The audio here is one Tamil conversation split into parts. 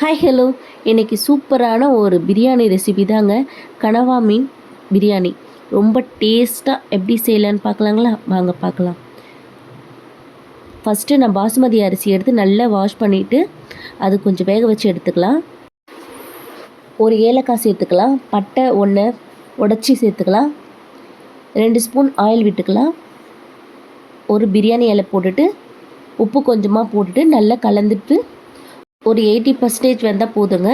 ஹாய் ஹலோ இன்றைக்கி சூப்பரான ஒரு பிரியாணி ரெசிபி தாங்க. கனவா மீன் பிரியாணி. ரொம்ப டேஸ்ட்டாக எப்படி செய்யலான்னு பார்க்கலாங்களா? வாங்க பார்க்கலாம். ஃபஸ்ட்டு நான் பாசுமதி அரிசி எடுத்து நல்லா வாஷ் பண்ணிவிட்டு அது கொஞ்சம் வேக வச்சு எடுத்துக்கலாம். ஒரு ஏலக்காய் சேர்த்துக்கலாம். பட்டை ஒன்று உடச்சி சேர்த்துக்கலாம். ரெண்டு ஸ்பூன் ஆயில் விட்டுக்கலாம். ஒரு பிரியாணி இலை போட்டுட்டு உப்பு கொஞ்சமாக போட்டுட்டு நல்லா கலந்துட்டு ஒரு எயிட்டி பர்சன்டேஜ் வந்தால் போதுங்க.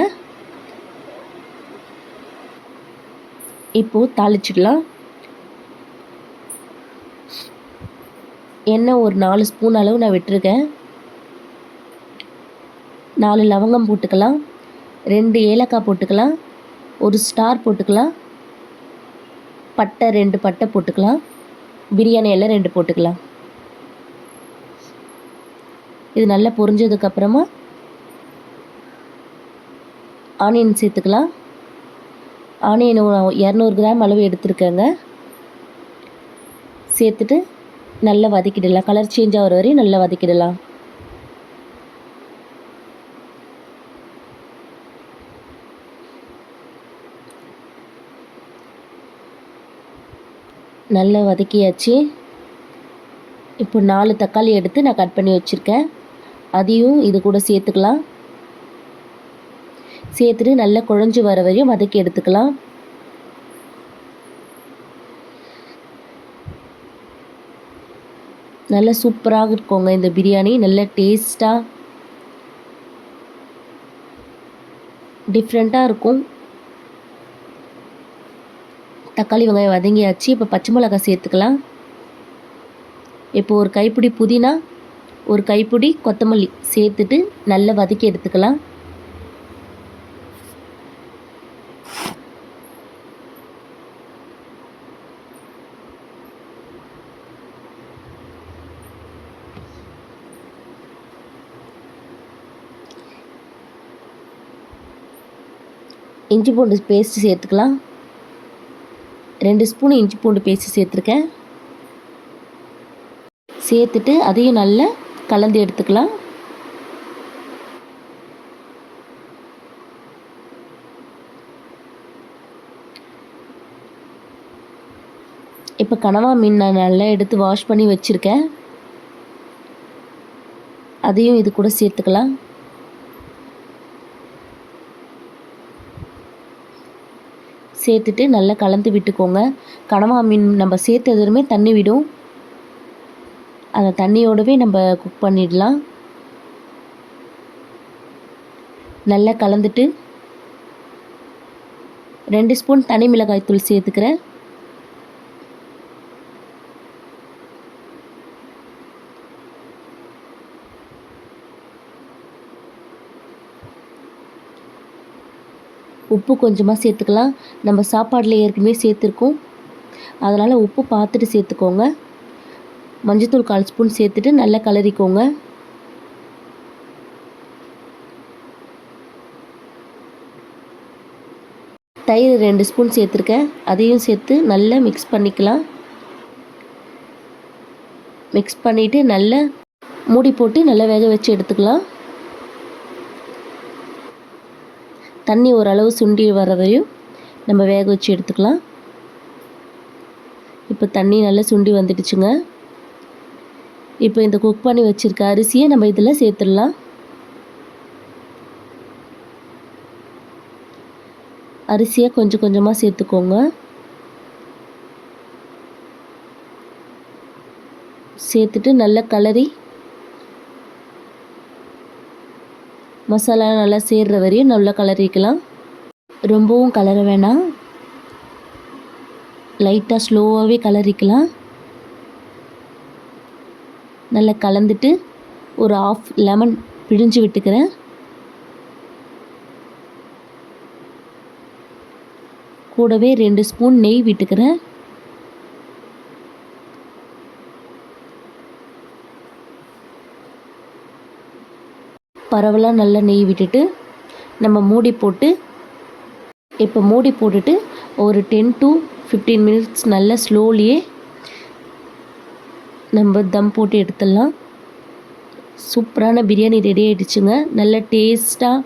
இப்போது தாளிச்சிடலாம். எண்ணெய் ஒரு நாலு ஸ்பூன் அளவு நான் விட்டுருக்கேன். நாலு லவங்கம் போட்டுக்கலாம். ரெண்டு ஏலக்காய் போட்டுக்கலாம். ஒரு ஸ்டார் போட்டுக்கலாம். பட்டை ரெண்டு பட்டை போட்டுக்கலாம். பிரியாணி எல்லாம் ரெண்டு போட்டுக்கலாம். இது நல்லா பொரிஞ்சதுக்கப்புறமா ஆனியன் சேர்த்துக்கலாம். ஆனியன் இரநூறு கிராம் அளவு எடுத்துருக்கேங்க. சேர்த்துட்டு நல்லா வதக்கிடலாம். கலர் சேஞ்ச் ஆகிற வரையும் நல்லா வதக்கிடலாம். நல்லா வதக்கியாச்சு. இப்போ நாலு தக்காளி எடுத்து நான் கட் பண்ணி வச்சுருக்கேன். அதையும் இது கூட சேர்த்துக்கலாம். சேர்த்துட்டு நல்லா குழஞ்சி வர வரையும் வதக்கி எடுத்துக்கலாம். நல்லா சூப்பராக இருக்குங்க இந்த பிரியாணி. நல்ல டேஸ்ட்டாக டிஃப்ரெண்ட்டாக இருக்கும். தக்காளி வெங்காயம் வதங்கியாச்சு. இப்போ பச்சை மிளகாய் சேர்த்துக்கலாம். இப்போ ஒரு கைப்பிடி புதினா ஒரு கைப்பிடி கொத்தமல்லி சேர்த்துட்டு நல்லா வதக்கி எடுத்துக்கலாம். இஞ்சி பூண்டு பேஸ்ட்டு சேர்த்துக்கலாம். ரெண்டு ஸ்பூன் இஞ்சி பூண்டு பேஸ்ட்டு சேர்த்துருக்கேன். சேர்த்துட்டு அதையும் நல்லா கலந்து எடுத்துக்கலாம். இப்போ கனவா மீன் நான் நல்லா எடுத்து வாஷ் பண்ணி வச்சுருக்கேன். அதையும் இது கூட சேர்த்துக்கலாம். சேர்த்துட்டு நல்லா கலந்து விட்டுக்கோங்க. கனவா மீன் நம்ம சேர்த்ததுமே தண்ணி விடும். அந்த தண்ணியோடவே நம்ம குக் பண்ணிடலாம். நல்லா கலந்துட்டு ரெண்டு ஸ்பூன் தனி மிளகாய் தூள் சேர்த்துக்கிறேன். உப்பு கொஞ்சமாக சேர்த்துக்கலாம். நம்ம சாப்பாடில் ஏற்கனவே சேர்த்துருக்கோம். அதனால் உப்பு பார்த்துட்டு சேர்த்துக்கோங்க. மஞ்சத்தூள் கால் ஸ்பூன் சேர்த்துட்டு நல்லா கலரிக்கோங்க தயிர் ரெண்டு ஸ்பூன் சேர்த்துருக்கேன். அதையும் சேர்த்து நல்லா மிக்ஸ் பண்ணிக்கலாம். மிக்ஸ் பண்ணிவிட்டு நல்லா மூடி போட்டு நல்லா வேக வச்சு எடுத்துக்கலாம். தண்ணி ஓரளவு சுண்டி வர வரையும் நம்ம வேக வச்சு எடுத்துக்கலாம். இப்போ தண்ணி நல்லா சுண்டி வந்துடுச்சுங்க. இப்போ இந்த குக் பண்ணி வச்சுருக்க அரிசியை நம்ம இதில் சேர்த்துடலாம். அரிசியை கொஞ்சம் கொஞ்சமாக சேர்த்துக்கோங்க. சேர்த்துட்டு நல்லா கலரி மசாலா நல்லா சேர்ற வரையும் நல்லா கலரிக்கலாம். ரொம்பவும் கலர வேணாம். லைட்டாக ஸ்லோவாகவே கலரிக்கலாம். நல்லா கலந்துட்டு ஒரு ஆஃப் லெமன் பிழிஞ்சு விட்டுக்கிறேன். கூடவே ரெண்டு ஸ்பூன் நெய் விட்டுக்கிறேன். பரவலாக நல்லா நெய் விட்டுட்டு நம்ம மூடி போட்டு இப்போ மூடி போட்டுட்டு ஒரு டென் டு ஃபிஃப்டீன் மினிட்ஸ் நல்லா ஸ்லோலியே நம்ம தம் போட்டு எடுத்துடலாம். சூப்பரான பிரியாணி ரெடி ஆகிடுச்சுங்க நல்ல டேஸ்ட்டாக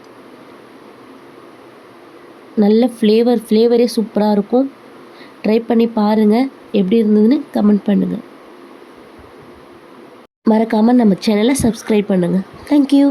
நல்ல ஃப்ளேவர் ஃப்ளேவரே சூப்பராக இருக்கும். ட்ரை பண்ணி பாருங்கள் எப்படி இருந்ததுன்னு கமெண்ட் பண்ணுங்கள் மறக்காமல் நம்ம சேனலை சப்ஸ்கிரைப் பண்ணுங்கள் தேங்க்யூ